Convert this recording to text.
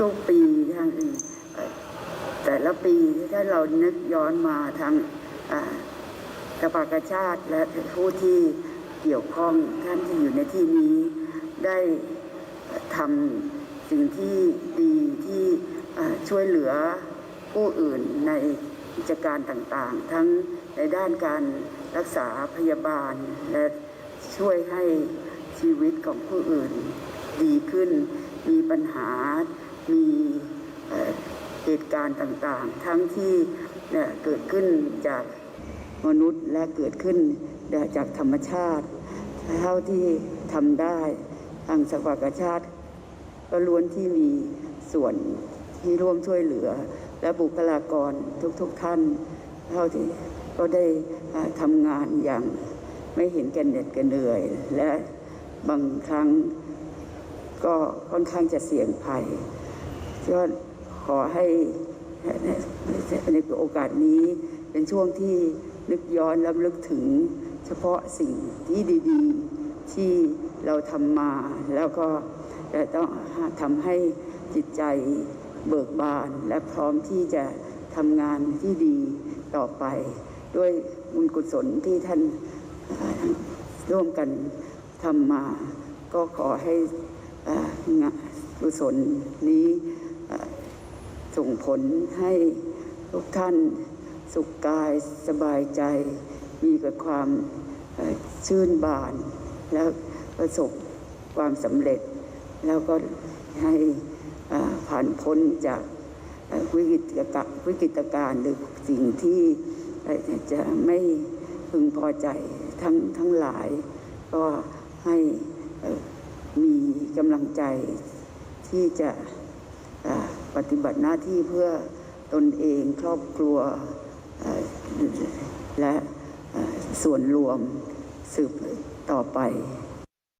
ทุกๆปีทางเอ่อแต่ละปีถ้าเรานึกย้อนมาทางกระปากชาติและผู้ที่เกี่ยวข้องท่านที่อยู่ในที่นี้ ได้ทำสิ่งที่ดีที่ช่วยเหลือผู้อื่นในกิจการต่างๆ ทั้งในด้านการรักษาพยาบาล และช่วยให้ชีวิตของผู้อื่นดีขึ้นมีปัญหา มีเหตุการณ์ต่างๆ ทั้งที่เนี่ยเกิดขึ้นจากมนุษย์และเกิดขึ้นจากธรรมชาติ เท่าที่ทำได้ทางสภากชาติ ก็ล้วนที่มีส่วนที่ร่วมช่วยเหลือ และบุคลากรทุกๆทท่าน เท่าที่ก็ได้ทำงานอย่างไม่เห็นแก่เหน็ดแก่เหนื่อย และบางครั้งก็ค่อนข้างจะเสี่ยงภัย ก็ขอให้ในโอกาสนี้เป็นช่วงที่นึกย้อนและลึกถึงเฉพาะสิ่งที่ดีๆ ที่เราทำมาแล้วก็จะต้องทำให้จิตใจเบิกบานและพร้อมที่จะทำงานที่ดีต่อไป ด้วยบุญกุศลที่ท่านร่วมกันทำมา ก็ขอให้งานกุศลนี้ ส่งผลให้ทุกท่านสุขกายสบายใจ มีกับความชื่นบาน แล้วประสบความสำเร็จ แล้วก็ให้ผ่านพ้นจากวิกฤตการวิกฤตการณ์หรือสิ่งที่จะไม่พึงพอใจทั้งทั้งหลาย ก็ให้มีกำลังใจที่จะ ปฏิบัติหน้าที่เพื่อตนเองครอบครัวและส่วนรวมสืบต่อไป